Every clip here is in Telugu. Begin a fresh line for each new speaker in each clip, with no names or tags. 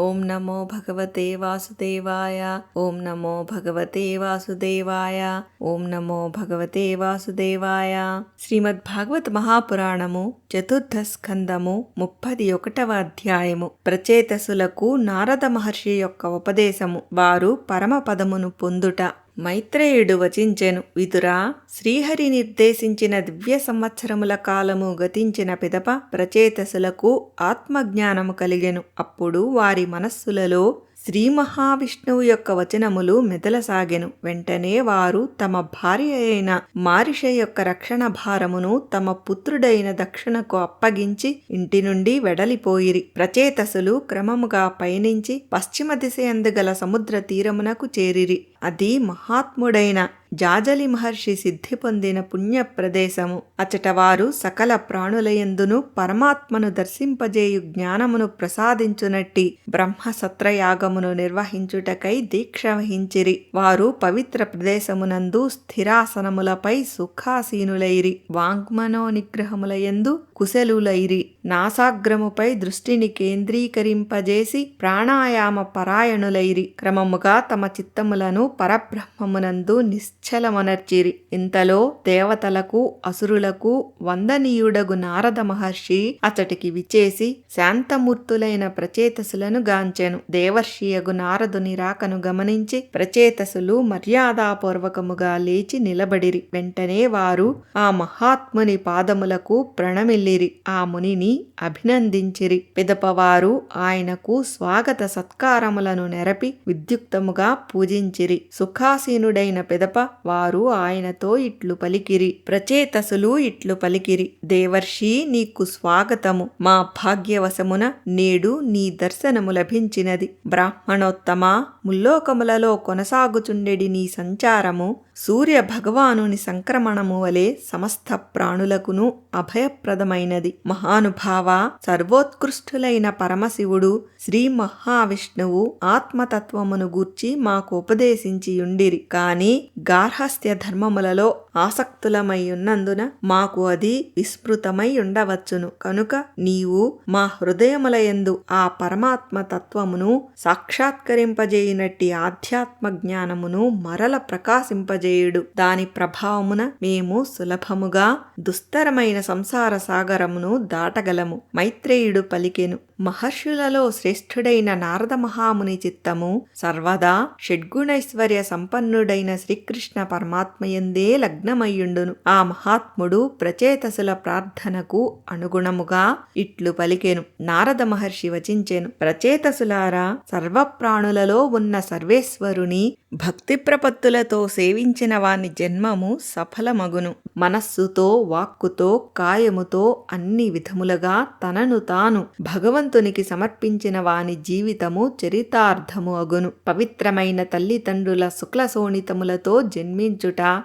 ఓం నమో భగవతే వాసుదేవాయ. ఓం నమో భగవతే వాసుదేవాయ. ఓం నమో భగవతే వాసుదేవాయ. శ్రీమద్ భాగవత్ మహాపురాణము చతుర్థ స్కందము ముప్పది ఒకటవ అధ్యాయము. ప్రచేతసులకు నారద మహర్షి యొక్క ఉపదేశము వారు పరమపదమును పొందుట. మైత్రేయుడు వచించెను. విదురా శ్రీహరి నిర్దేశించిన దివ్య సంవత్సరముల కాలము గతించిన పిదప ప్రచేతసులకు ఆత్మజ్ఞానము కలిగెను. అప్పుడు వారి మనస్సులలో శ్రీ మహావిష్ణువు యొక్క వచనములు మెదలసాగెను. వెంటనే వారు తమ భార్య అయిన మారిష యొక్క రక్షణ భారమును తమ పుత్రుడైన దక్షిణకు అప్పగించి ఇంటి నుండి వెడలిపోయిరి. ప్రచేతసులు క్రమముగా పయనించి పశ్చిమ దిశ గల సముద్ర తీరమునకు చేరిరి. అది మహాత్ముడైన జాజలి మహర్షి సిద్ధి పొందిన పుణ్య ప్రదేశము అచటవారు సకల ప్రాణులయందును పరమాత్మను దర్శింపజేయు జ్ఞానమును ప్రసాదించునట్టి బ్రహ్మ సత్రయాగమును నిర్వహించుటకై దీక్ష వహించిరి. వారు పవిత్ర ప్రదేశమునందు స్థిరాసనములపై సుఖాసీనులైరి. వాంగ్మనో నిగ్రహములయందు కుశలులైరి. నాసాగ్రముపై దృష్టిని కేంద్రీకరింపజేసి ప్రాణాయామ పరాయణులైరి. క్రమముగా తమ చిత్తములను పరబ్రహ్మమునందు నిశ్చలమనర్చిరి ఇంతలో దేవతలకు అసురులకు వందనీయుడగు నారద మహర్షి అతటికి విచేసి శాంతమూర్తులైన ప్రచేతసులను గాంచెను. దేవర్షియగు నారదుని రాకను గమనించి ప్రచేతసులు మర్యాదాపూర్వకముగా లేచి నిలబడిరి. వెంటనే వారు ఆ మహాత్ముని పాదములకు ప్రణమిల్లిరి. ఆ మునిని అభినందించిరి. పిదపవారు ఆయనకు స్వాగత సత్కారములను నెరపి విద్యుక్తముగా పూజించిరి. సుఖాసీనుడైన పిదప వారు ఆయనతో ఇట్లు పలికిరి ప్రచేతసులు ఇట్లు పలికిరి. దేవర్షి నీకు స్వాగతము. మా భాగ్యవశమున నేడు నీ దర్శనము లభించినది. బ్రాహ్మణోత్తమ ముల్లోకములలో కొనసాగుచుండెడి నీ సంచారము సూర్య భగవానుని సంక్రమణము వలె సమస్త ప్రాణులకును అభయప్రదమైనది. మహానుభావ సర్వోత్కృష్టులైన పరమశివుడు శ్రీ మహావిష్ణువు ఆత్మతత్వమును గూర్చి మాకు ఉపదేశించి ఉండిరి కాని గార్హస్థ్య ధర్మములలో ఆసక్తులమై ఉన్నందున మాకు అది విస్మృతమై ఉండవచ్చును. కనుక నీవు మా హృదయములయందు ఆ పరమాత్మ తత్వమును సాక్షాత్కరింపజేయునట్టి ఆధ్యాత్మ జ్ఞానమును మరల ప్రకాశింపజేయుడు. దాని ప్రభావమున మేము సులభముగా దుస్తరమైన సంసార సాగరమును దాటగలము. మైత్రేయుడు పలికెను మహర్షులలో శ్రేష్ఠుడైన నారద మహాముని చిత్తము సర్వదా షడ్గుణైశ్వర్య సంపన్నుడైన శ్రీకృష్ణ పరమాత్మయందే లగ్నమయ్యుండును ఆ మహాత్ముడు ప్రచేతసుల ప్రార్థనకు అనుగుణముగా ఇట్లు పలికెను. నారద మహర్షి వచించెను. ప్రచేతసులారా సర్వప్రాణులలో ఉన్న సర్వేశ్వరుని భక్తి ప్రపత్తులతో సేవించిన వాని జన్మము సఫలమగును. మనస్సుతో వాక్కుతో కాయముతో అన్ని విధములుగా తనను తాను భగవంతునికి సమర్పించిన వాని జీవితము చరితార్థము అగును. పవిత్రమైన తల్లిదండ్రుల శుక్ల శోణితములతో జన్మించుట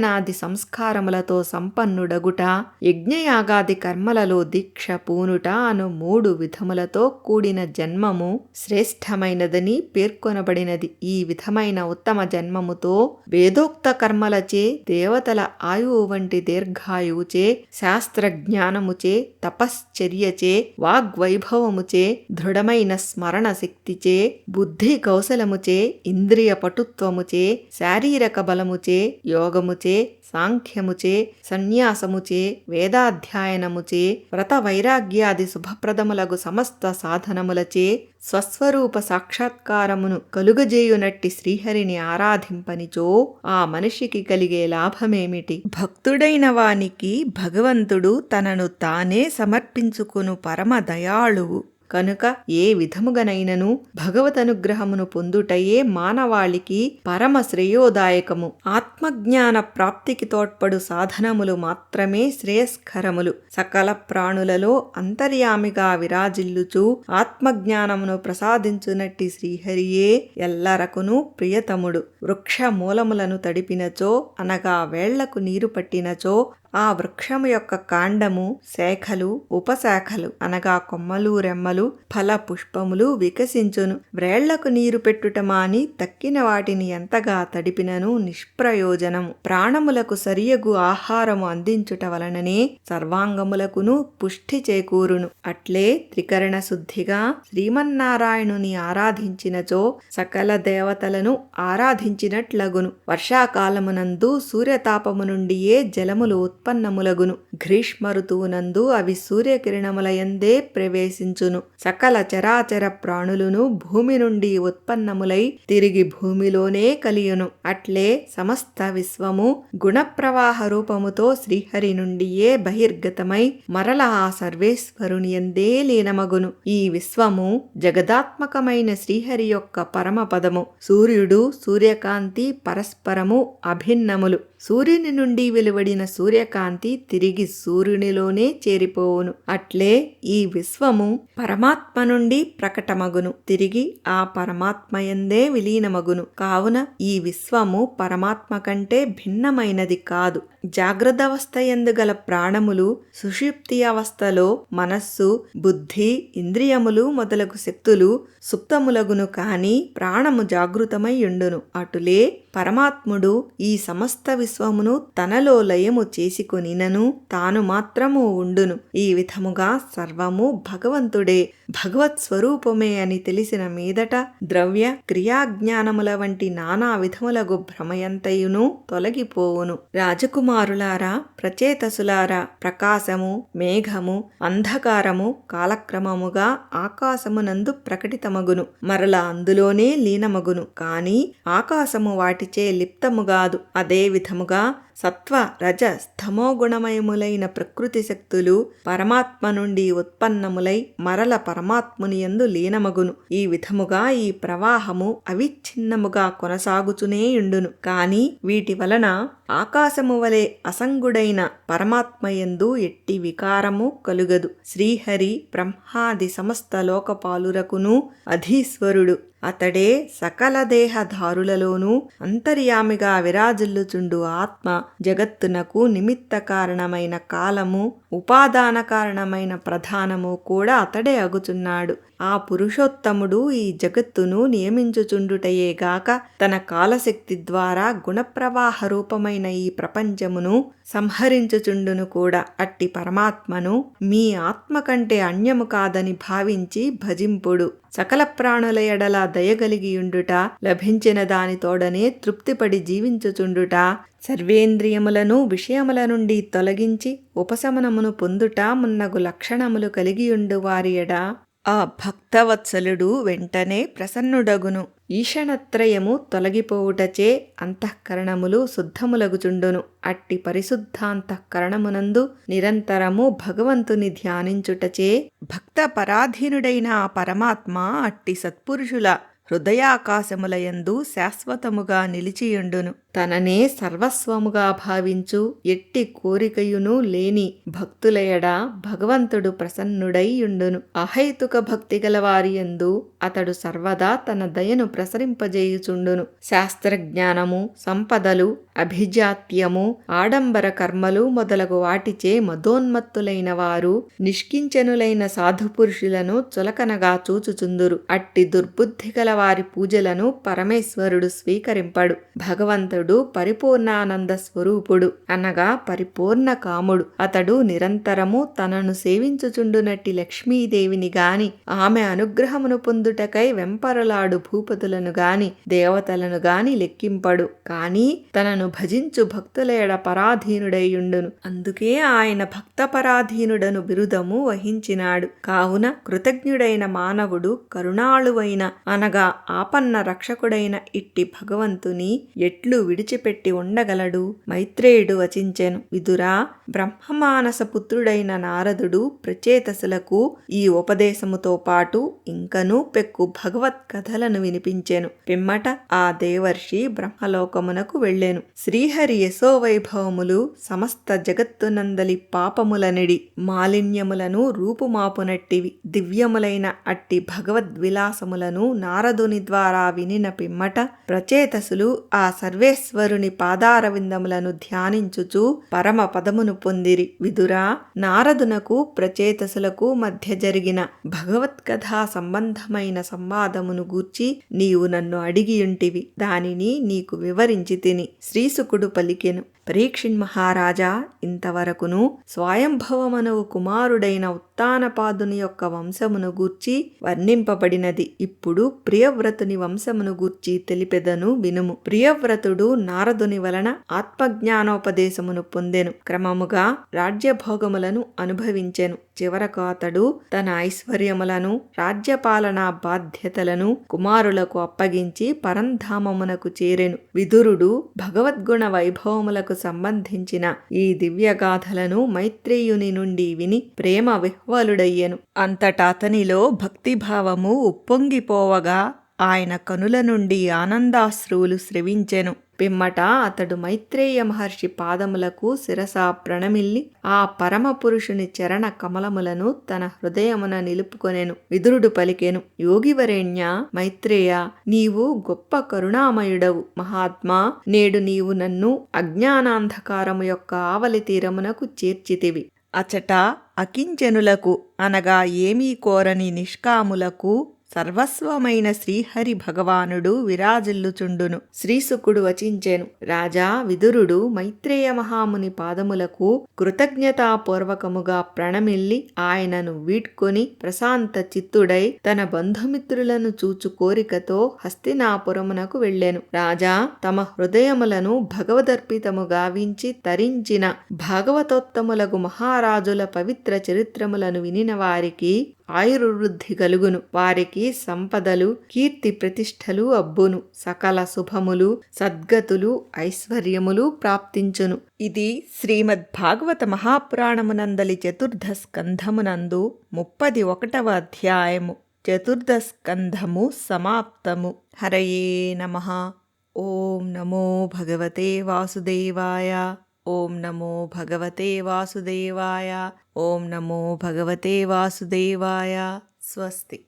భోజనాది సంస్కారములతో సంపన్నుడగుట యజ్ఞయాగాది కర్మలలో దీక్ష పూనుట అను మూడు విధములతో కూడిన జన్మము శ్రేష్టమైనదని పేర్కొనబడినది. ఈ విధమైన ఉత్తమ జన్మముతో వేదోక్త కర్మలచే దేవతల ఆయువు వంటి దీర్ఘాయువుచే శాస్త్ర జ్ఞానముచే తపశ్చర్యచే వాగ్వైభవముచే దృఢమైన స్మరణ శక్తిచే బుద్ధి కౌశలముచే ఇంద్రియ పటుత్వముచే శారీరక బలముచే యోగముచే సాంఖ్యముచే సన్యాసముచే వేదాధ్యాయనముచే వ్రత వైరాగ్యాది శుభప్రదములగు సమస్త సాధనములచే స్వస్వరూప సాక్షాత్కారమును కలుగజేయునట్టి శ్రీహరిని ఆరాధింపనిచో ఆ మనిషికి కలిగే లాభమేమిటి? భక్తుడైన వానికి భగవంతుడు తనను తానే సమర్పించుకును పరమ దయాళువు. కనుక ఏ విధముగనైనను భగవతనుగ్రహమును పొందుటయే మానవాళికి పరమ శ్రేయోదాయకము ఆత్మజ్ఞాన ప్రాప్తికి తోడ్పడు సాధనములు మాత్రమే శ్రేయస్కరములు. సకల ప్రాణులలో అంతర్యామిగా విరాజిల్లుచు ఆత్మజ్ఞానమును ప్రసాదించునట్టి శ్రీహరియే ఎల్లరకును ప్రియతముడు. వృక్ష మూలములను తడిపినచో అనగా వేళ్ళకు నీరు పట్టినచో ఆ వృక్షము యొక్క కాండము శాఖలు ఉపశాఖలు అనగా కొమ్మలు రెమ్మలు ఫల పుష్పములు వికసించును. వ్రేళ్ళకు నీరు పెట్టుట మాని తక్కిన వాటిని ఎంతగా తడిపినను నిష్ప్రయోజనము ప్రాణములకు సరియగు ఆహారము అందించుట వలననే సర్వాంగములకును పుష్టి చేకూరును. అట్లే త్రికరణ శుద్ధిగా శ్రీమన్నారాయణుని ఆరాధించినచో సకల దేవతలను ఆరాధించినట్లగును. వర్షాకాలమునందు సూర్యతాపము నుండియే జలములు ఉత్పన్నములగును. గ్రీష్మ ఋతువునందు అవి సూర్యకిరణములయందే ప్రవేశించును. సకల చరాచర ప్రాణులను భూమి నుండి ఉత్పన్నములై తిరిగి భూమిలోనే కలియును. అట్లే సమస్త విశ్వము గుణప్రవాహ రూపముతో శ్రీహరి నుండియే బహిర్గతమై మరల ఆ సర్వేశ్వరుని ఎందే లీనమగును. ఈ విశ్వము జగదాత్మకమైన శ్రీహరి యొక్క పరమపదము. సూర్యుడు సూర్యకాంతి పరస్పరము అభిన్నములు. సూర్యుని నుండి వెలువడిన సూర్యకాంతి తిరిగి సూర్యునిలోనే చేరిపోవును. అట్లే ఈ విశ్వము పరమాత్మ నుండి ప్రకటమగును. తిరిగి ఆ పరమాత్మయందే విలీనమగును. కావున ఈ విశ్వము పరమాత్మ కంటే భిన్నమైనది కాదు. జాగ్రత్త అవస్థ ఎందుగల ప్రాణములు సుషుప్తి అవస్థలో మనస్సు బుద్ధి ఇంద్రియములు మొదలగు శక్తులు సుప్తములగును కాని ప్రాణము జాగృతమై ఉండును అటులే పరమాత్ముడు ఈ సమస్త విశ్వమును తనలో లయము చేసుకొనినను తాను మాత్రము ఉండును. ఈ విధముగా సర్వము భగవంతుడే భగవత్ స్వరూపమే అని తెలిసిన మీదట ద్రవ్య క్రియాజ్ఞానముల వంటి నానా విధములగు భ్రమయంతయును తొలగిపోవును. రాజకుమారులారా ప్రచేతసులారా ప్రకాశము మేఘము అంధకారము కాలక్రమముగా ఆకాశమునందు ప్రకటితమగును. మరల అందులోనే లీనమగును. కాని ఆకాశము వాటిచే లిప్తముగాదు అదే విధముగా సత్వ రజ స్తమోగుణమయములైన ప్రకృతి శక్తులు పరమాత్మ నుండి ఉత్పన్నములై మరల పరమాత్ముని యందు లీనమగును. ఈ విధముగా ఈ ప్రవాహము అవిచ్ఛిన్నముగా కొనసాగుచునేయుండును కాని వీటి వలన ఆకాశము వలె అసంగుడైన పరమాత్మయందు ఎట్టి వికారము కలుగదు. శ్రీహరి బ్రహ్మాది సమస్త లోకపాలురకును అధీశ్వరుడు. అతడే సకల దేహధారులలోనూ అంతర్యామిగా విరాజిల్లుచుండు ఆత్మ జగత్తునకు నిమిత్త కారణమైన కాలము ఉపాదాన కారణమైన ప్రధానము కూడా అతడే అగుచున్నాడు. ఆ పురుషోత్తముడు ఈ జగత్తును నియమించుచుండుటయేగాక తన కాలశక్తి ద్వారా గుణప్రవాహ రూపమైన ఈ ప్రపంచమును సంహరించుచుండును కూడా. అట్టి పరమాత్మను మీ ఆత్మ కంటే అన్యము కాదని భావించి భజింపుడు. సకల ప్రాణుల ఎడల దయగలిగియుండుట లభించిన దానితోడనే తృప్తిపడి జీవించుచుండుట సర్వేంద్రియములను విషయముల నుండి తొలగించి ఉపశమనమును పొందుట మున్నగు లక్షణములు కలిగియుండు వారి ఎడ. ఆ భక్తవత్సలుడు వెంటనే ప్రసన్నుడగును. ఈషణత్రయము తొలగిపోవుటచే అంతఃకరణములు శుద్ధములగుచుండును. అట్టి పరిశుద్ధాంతఃకరణమునందు నిరంతరము భగవంతుని ధ్యానించుటచే భక్త పరాధీనుడైన ఆ పరమాత్మ అట్టి సత్పురుషుల హృదయాకాశములయందు శాశ్వతముగా నిలిచియుండును. తననే సర్వస్వముగా భావించు ఎట్టి కోరికయును లేని భక్తులయడ భగవంతుడు ప్రసన్నుడైయుండును. అహైతుక భక్తి గలవారియందు అతడు సర్వదా తన దయను ప్రసరింపజేయుచుండును. శాస్త్రజ్ఞానము సంపదలు అభిజాత్యము ఆడంబర కర్మలు మొదలగు వాటిచే మదోన్మత్తులైన వారు నిష్కించనులైన సాధుపురుషులను చులకనగా చూచుచుందురు. అట్టి దుర్బుద్ధి గల వారి పూజలను పరమేశ్వరుడు స్వీకరింపడు. భగవంతుడు పరిపూర్ణానంద స్వరూపుడు అనగా పరిపూర్ణ కాముడు. అతడు నిరంతరము తనను సేవించుచుండునట్టి లక్ష్మీదేవిని గాని ఆమె అనుగ్రహమును పొందుటకై వెంపరలాడు భూపతులను గాని దేవతలను గాని లెక్కింపడు. కాని తనను భజించు భక్తులేడ పరాధీనుడైయుండును. అందుకే ఆయన భక్త పరాధీనుడను బిరుదము వహించినాడు. కావున కృతజ్ఞుడైన మానవుడు కరుణాళువైన అనగా ఆపన్న రక్షకుడైన ఇట్టి భగవంతుని ఎట్లు విడిచిపెట్టి ఉండగలడు. మైత్రేయుడు వచించెను. విదురా బ్రహ్మమానస పుత్రుడైన నారదుడు ప్రచేతసులకు ఈ ఉపదేశముతో పాటు ఇంకనూ పెక్కు భగవత్ కథలను వినిపించెను. పిమ్మట ఆ దేవర్షి బ్రహ్మలోకమునకు వెళ్ళెను. శ్రీహరి యశోవైభవములు సమస్త జగత్తునందలి పాపములనిడి మాలిన్యములను రూపుమాపునట్టివి. దివ్యములైన అట్టి భగవద్విలాసములను నారదుని ద్వారా వినిన పిమ్మట ప్రచేతసులు ఆ సర్వేశ్వర పరమేశ్వరుని పాదారవిందములను ధ్యానించుచు పరమ పదమును పొందిరి. విదురా నారదునకు ప్రచేతసులకు మధ్య జరిగిన భగవత్కథా సంబంధమైన సంవాదమును గూర్చి నీవు నన్ను అడిగియుంటివి. దానిని నీకు వివరించి తిని శ్రీసుకుడు పలికెను. పరీక్షిణ్ మహారాజా ఇంతవరకును స్వయంభవమనువు కుమారుడైన ఉత్తానపాదుని యొక్క వంశమును గూర్చి వర్ణింపబడినది. ఇప్పుడు ప్రియవ్రతుని వంశమును గూర్చి తెలిపెదను వినుము. ప్రియవ్రతుడు నారదుని వలన ఆత్మజ్ఞానోపదేశమును పొందెను. క్రమముగా రాజ్యభోగములను అనుభవించెను. చివరకు అతడు తన ఐశ్వర్యములను రాజ్యపాలనా బాధ్యతలను కుమారులకు అప్పగించి పరంధామమునకు చేరెను. విదురుడు భగవద్గుణ వైభవములకు సంబంధించిన ఈ దివ్యగాథలను మైత్రేయుని నుండి విని ప్రేమ విహ్వలుడయ్యను. అంతటా అతనిలో భక్తిభావము ఉప్పొంగిపోవగా ఆయన కనుల నుండి ఆనందాశ్రువులు స్రవించెను. పిమ్మట అతడు మైత్రేయ మహర్షి పాదములకు శిరస ప్రణమిల్లి ఆ పరమ పురుషుని చరణ కమలములను తన హృదయమున నిలుపుకొనెను. విదురుడు పలికెను యోగివరేణ్య మైత్రేయ నీవు గొప్ప కరుణామయుడవు. మహాత్మా నేడు నీవు నన్ను అజ్ఞానాంధకారము యొక్క ఆవలి తీరమునకు చేర్చితివి. అచట అకించనులకు అనగా ఏమీ కోరని నిష్కాములకు సర్వస్వమైన శ్రీహరి భగవానుడు విరాజిల్లుచుండును. శ్రీసుకుడు వచించెను. రాజా విదురుడు మైత్రేయ మహాముని పాదములకు కృతజ్ఞతాపూర్వకముగా ప్రణమిల్లి ఆయనను వీడ్కొని ప్రశాంత చిత్తుడై తన బంధుమిత్రులను చూచు కోరికతో హస్తినాపురమునకు వెళ్ళెను. రాజా తమ హృదయములను భగవదర్పితము గావించి తరించిన భాగవతోత్తములకు మహారాజుల పవిత్ర చరిత్రములను వినిన వారికి ఆయుర్వృద్ధి కలుగును. వారికి సంపదలు కీర్తి ప్రతిష్టలు అబ్బును. సకల శుభములు సద్గతులు ఐశ్వర్యములు ప్రాప్తించును. ఇది శ్రీమద్ భాగవత మహాపురాణమునందలి చతుర్థ స్కంధమునందు ముప్పది ఒకటవ అధ్యాయము. చతుర్థ స్కంధము సమాప్తము. హరయే నమ. ఓం నమో భగవతే వాసుదేవాయ. ఓం నమో భగవతే వాసుదేవాయ. ఓం నమో భగవతే వాసుదేవాయ. స్వస్తి.